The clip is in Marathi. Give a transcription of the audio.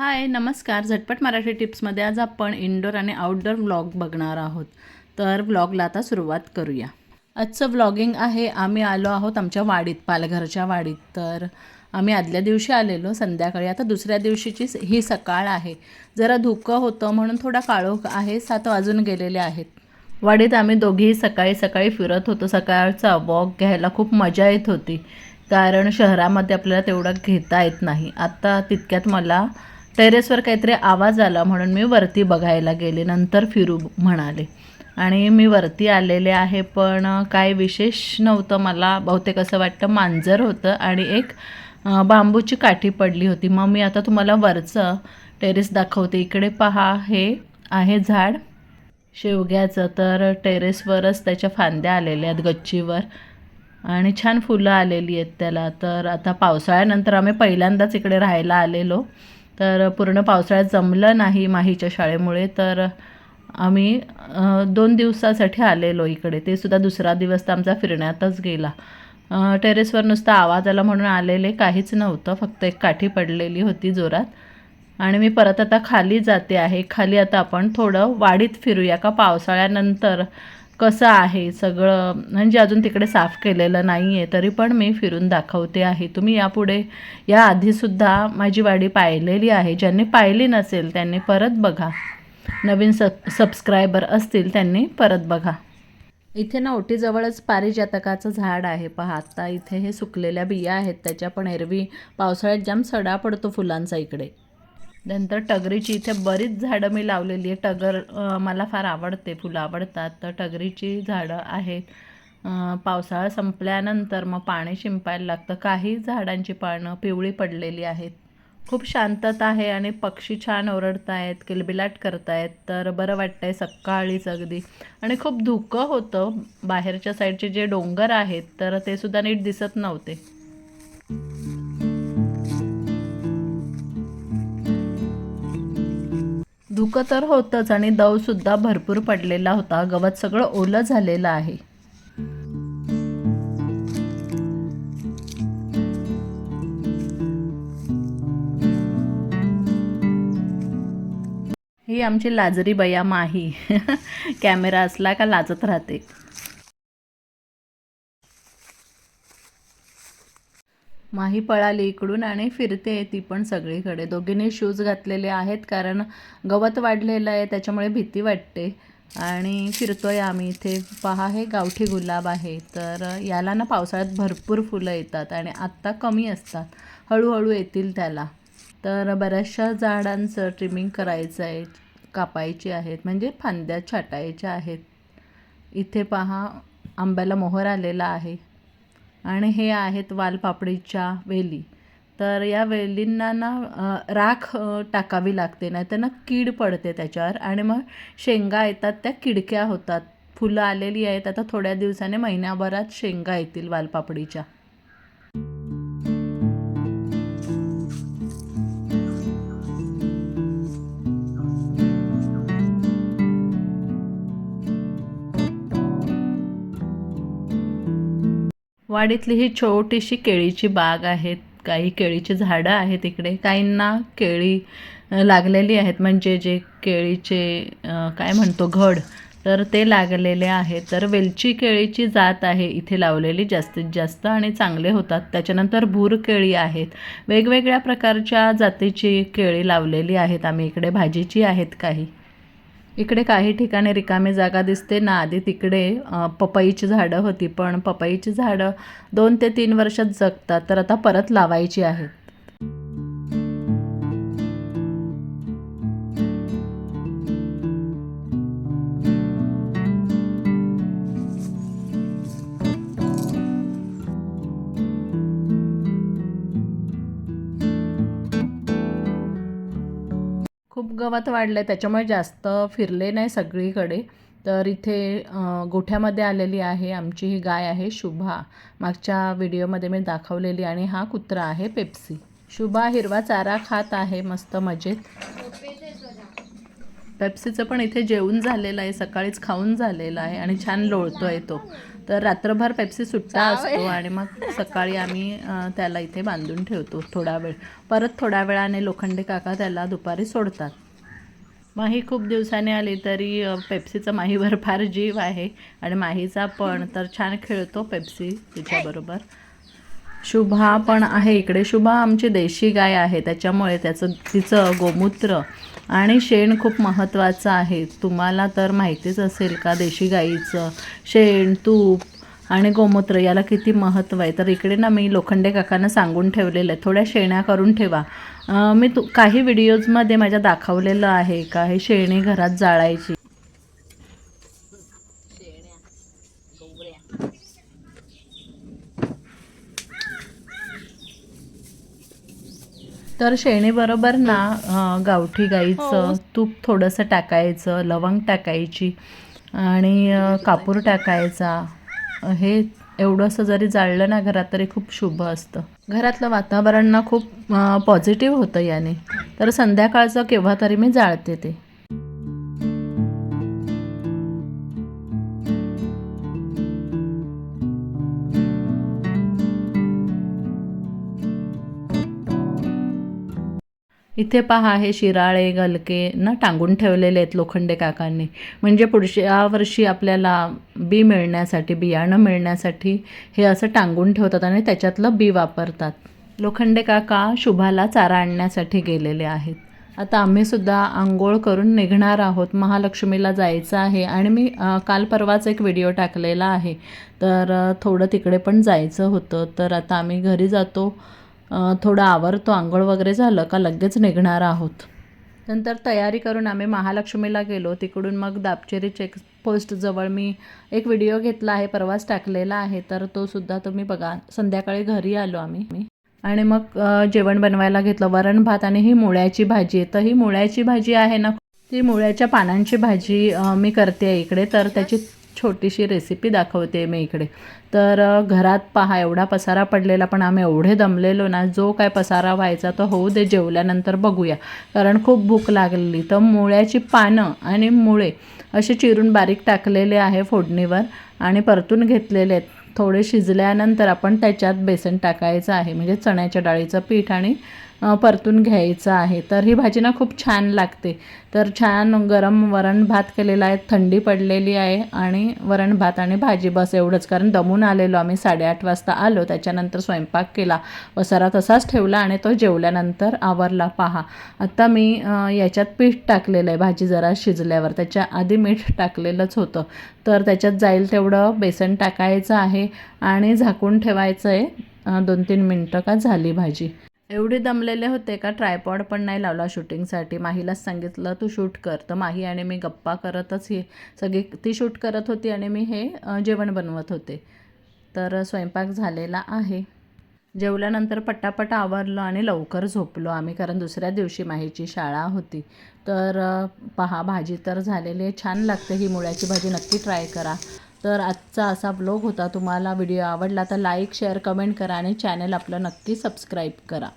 हाय नमस्कार. झटपट मराठी टिप्समध्ये आज आपण इनडोर आणि आउटडोर व्लॉग बघणार आहोत. तर व्लॉगला आता सुरुवात करूया. आजचं व्लॉगिंग आहे आम्ही आलो आहोत आमच्या वाडीत पालघरच्या वाडीत. तर आम्ही आदल्या दिवशी आलेलो संध्याकाळी. आता दुसऱ्या दिवशीची ही सकाळ आहे. जरा धुकं होतं म्हणून थोडा काळोख आहे सात वाजून गेलेले आहेत. वाडीत आम्ही दोघीही सकाळी सकाळी फिरत होतो. सकाळचा वॉक घ्यायला खूप मजा येत होती. कारण शहरामध्ये आपल्याला तेवढं घेता येत नाही. आता तितक्यात मला टेरेसवर काहीतरी आवाज आला म्हणून मी वरती बघायला गेले. नंतर फिरू म्हणाले. आणि मी वरती आलेले आहे पण काय विशेष नव्हतं. मला बहुतेक असं वाटतं मांजर होतं आणि एक बांबूची काठी पडली होती. मग मी आता तुम्हाला वरचं टेरेस दाखवते. इकडे पहा हे आहे झाड. शेवग्याचं. तर टेरेसवरच त्याच्या फांद्या आलेल्या आहेत गच्चीवर. आणि छान फुलं आलेली आहेत त्याला. तर आता पावसाळ्यानंतर आम्ही पहिल्यांदाच इकडे राहायला आलेलो. तर पूर्ण पावसाळ्यात जमलं नाही माहीच्या शाळेमुळे तर आम्ही दोन दिवसासाठी आलेलो इकडे. ते सुद्धा दुसरा दिवस तर आमचा फिरण्यातच गेला. टेरेसवर नुसता आवाज आला म्हणून आलेले काहीच नव्हतं फक्त एक काठी पडलेली होती जोरात. आणि मी परत आता खाली जाते आहे. खाली आता आपण थोडं वाडीत फिरूया का? पावसाळ्यानंतर कसं आहे सगळं? म्हणजे अजून तिकडे साफ केलेलं नाही आहे तरी पण मी फिरून दाखवते आहे. तुम्ही यापुढे या आधीसुद्धा माझी वाडी पाहिलेली आहे. ज्यांनी पाहिली नसेल त्यांनी परत बघा. नवीन सब सबस्क्रायबर असतील त्यांनी परत बघा. इथे ना ओटीजवळच पारिजातकाचं झाड आहे पहा. आत्ता इथे हे सुकलेल्या बिया आहेत त्याच्या पण एरवी पावसाळ्यात जाम सडा पडतो फुलांचा इकडे. नंतर टगरीची इथे बरीच झाडं मी लावलेली आहे टगर मला फार आवडते फुलं आवडतात. तर टगरीची झाडं आहेत. पावसाळा संपल्यानंतर मग पाणी शिंपायला लागतं. काही झाडांची पानं पिवळी पडलेली आहेत. खूप शांतता आहे आणि पक्षी छान ओरडत आहेत किलबिलाट करतायत. तर बरं वाटतंय सकाळीच अगदी. आणि खूप धुकं होतं बाहेरच्या साईडचे जे डोंगर आहेत तर ते सुद्धा नीट दिसत नव्हते. धुकं तर होतंच आणि दवसुद्धा भरपूर पडलेला होता. गवत सगळं ओलं झालेलं आहे. ही आमची लाजरी बया माही कॅमेरा असला का लाजत राहते. माही पळाली इकडून आणि फिरते ती पण सगळीकडे. दोघींनी शूज घातलेले आहेत कारण गवत वाढलेलं आहे त्याच्यामुळे भीती वाटते. आणि फिरतोय आम्ही इथे. पहा हे गावठी गुलाब आहे. तर याला ना पावसाळ्यात भरपूर फुलं येतात आणि आत्ता कमी असतात. हळूहळू येतील त्याला. तर बऱ्याचशा झाडांचं ट्रिमिंग करायचं आहे कापायची आहेत म्हणजे फांद्या छाटायच्या आहेत. इथे पहा आंब्याला मोहर आलेला आहे. आणि हे आहेत वालपापडीच्या वेली. तर या वेलींना ना राख टाकावी लागते नाही तर ना कीड पडते त्याच्यावर. आणि मग शेंगा येतात त्या किडक्या होतात. फुलं आलेली आहेत आता थोड्या दिवसाने महिन्याभरात शेंगा येतील वालपापडीच्या. वाडीतली ही छोटीशी केळीची बाग आहेत काही केळीची झाडं आहेत इकडे काहींना केळी लागलेली आहेत म्हणजे जे केळीचे काय म्हणतो घड तर ते लागलेले आहेत. तर वेलची केळीची जात आहे इथे लावलेली जास्तीत जास्त आणि चांगले होतात. त्याच्यानंतर भूर केळी आहेत. वेगवेगळ्या प्रकारच्या जातीची केळी लावलेली आहेत. आम्ही इकडे भाजीची आहेत काही. इकडे काही ठिकाणी रिकामी जागा दिसते. ना आधी तिकडे पपईची झाडं होती पण पपईची झाडं दोन ते तीन वर्षात जगतात. तर आता परत लावायची आहेत. खूप गवत वाढलं आहे त्याच्यामुळे जास्त फिरले नाही सगळीकडे. तर इथे गोठ्यामध्ये आलेली आहे आमची ही गाय आहे शुभा. मागच्या व्हिडिओमध्ये मी दाखवलेली आणि हा कुत्रा आहे पेप्सी. शुभा हिरवा चारा खात आहे मस्त मजेत. पेप्सीचं पण इथे जेवून झालेलं आहे सकाळीच खाऊन झालेलं आहे आणि छान लोळतो आहे तो. तर रात्रभर पेप्सी सुट्टा असतो आणि मग सकाळी आम्ही त्याला इथे बांधून ठेवतो थोडा वेळ. परत थोड्या वेळाने लोखंडे काका त्याला दुपारी सोडतात. माही खूप दिवसाने आली तरी पेप्सीचा माहीवर फार जीव आहे आणि माहीचा पण. तर छान खेळतो पेप्सी तिच्याबरोबर शुभा पण आहे इकडे. शुभा आमची देशी गाय आहे. त्याच्यामुळे त्याचं तिचं गोमूत्र आणि शेण खूप महत्त्वाचं आहे. तुम्हाला तर माहितीच असेल का देशी गाईचं? शेण तूप आणि गोमूत्र याला किती महत्त्व आहे? तर इकडे ना मी लोखंडे काकांना सांगून ठेवलेलं आहे. थोड्या शेण्या करून ठेवा. मी तू काही व्हिडिओजमध्ये माझ्या दाखवलेलं आहे का? हे शेणी घरात जाळायची. तर शेणीबरोबर ना गावठी गाईचं तूप थोडंसं टाकायचं लवंग टाकायची आणि कापूर टाकायचा. हे एवढंसं जरी जाळलं ना घरात तरी खूप शुभ असतं. घरातलं वातावरण ना खूप पॉझिटिव्ह होतं याने. तर संध्याकाळचं केव्हा तरी मी जाळते ते. इथे पहा हे शिराळे गलके ना टांगून ठेवलेले आहेत लोखंडे काकांनी. म्हणजे पुढच्या वर्षी आपल्याला बी मिळण्यासाठी बियाणं मिळण्यासाठी हे असं टांगून ठेवतात आणि त्याच्यातलं बी वापरतात. लोखंडे काका शुभाला चारा आणण्यासाठी गेलेले आहेत. आता आम्ही सुद्धा आंघोळ करून निघणार आहोत. महालक्ष्मीला जायचं आहे आणि मी काल परवाच एक व्हिडिओ टाकलेला आहे. तर थोडं तिकडे पण जायचं होतं. तर आता आम्ही घरी जातो. थोडं आवरतो आंघोळ वगैरे झालं का लगेच निघणार आहोत. नंतर तयारी करून आम्ही महालक्ष्मीला गेलो. तिकडून मग दापचेरी चेक पोस्टजवळ मी एक व्हिडिओ घेतला आहे परवाच टाकलेला आहे. तर तो सुद्धा तुम्ही बघा. संध्याकाळी घरी आलो आम्ही. आणि मग जेवण बनवायला घेतलं. वरण भात आणि ही मुळ्याची भाजी आहे. तर ही मुळ्याची भाजी आहे ना ती मुळ्याच्या पानांची भाजी मी करते इकडे. तर त्याची छोटीशी रेसिपी दाखवते मी इकडे. तर घरात पहा एवढा पसारा पडलेला पण आम्ही एवढे दमलेलो ना जो काय पसारा व्हायचा तो होऊ दे जेवल्यानंतर बघूया. कारण खूप भूक लागलेली. तर मुळ्याची पानं आणि मुळे असे चिरून बारीक टाकलेले आहे फोडणीवर आणि परतून घेतलेले आहेत. थोडे शिजल्यानंतर आपण त्याच्यात बेसन टाकायचं आहे. म्हणजे चण्याच्या डाळीचं पीठ आणि परतून घ्यायचं आहे. तर ही भाजी ना खूप छान लागते. तर छान गरम वरण भात केलेला आहे. थंडी पडलेली आहे आणि वरण भात आणि भाजी बस एवढंच. कारण दमून आलेलो आम्ही. साडेआठ वाजता आलो. त्याच्यानंतर स्वयंपाक केला. वसारा तसाच ठेवला आणि तो जेवल्यानंतर आवरला. पहा. आता मी याच्यात पीठ टाकलेलं आहे. भाजी जरा शिजल्यावर. त्याच्या आधी मीठ टाकलेलंच होतं. तर त्याच्यात जाईल तेवढं बेसन टाकायचं आहे आणि झाकून ठेवायचं आहे. दोन तीन मिनटं का झाली भाजी. एवढे दमलेले होते का? ट्रायपॉड पण नाही लावला शूटिंगसाठी. माहीलाच सांगितलं तू शूट कर. तर माही आणि मी गप्पा करतच हे सगळी ती शूट करत होती आणि मी हे जेवण बनवत होते. तर स्वयंपाक झालेला आहे. जेवल्यानंतर पटापट आवरलं आणि लवकर झोपलो आम्ही कारण दुसऱ्या दिवशी माहीची शाळा होती. तर पहा भाजी तर झालेली आहे छान लागते ही मुळ्याची भाजी नक्की ट्राय करा. तर आजचा असा ब्लॉग होता. तुम्हाला व्हिडिओ आवडला तर लाईक शेअर कमेंट करा आणि चॅनल आपलं नक्की सबस्क्राईब करा.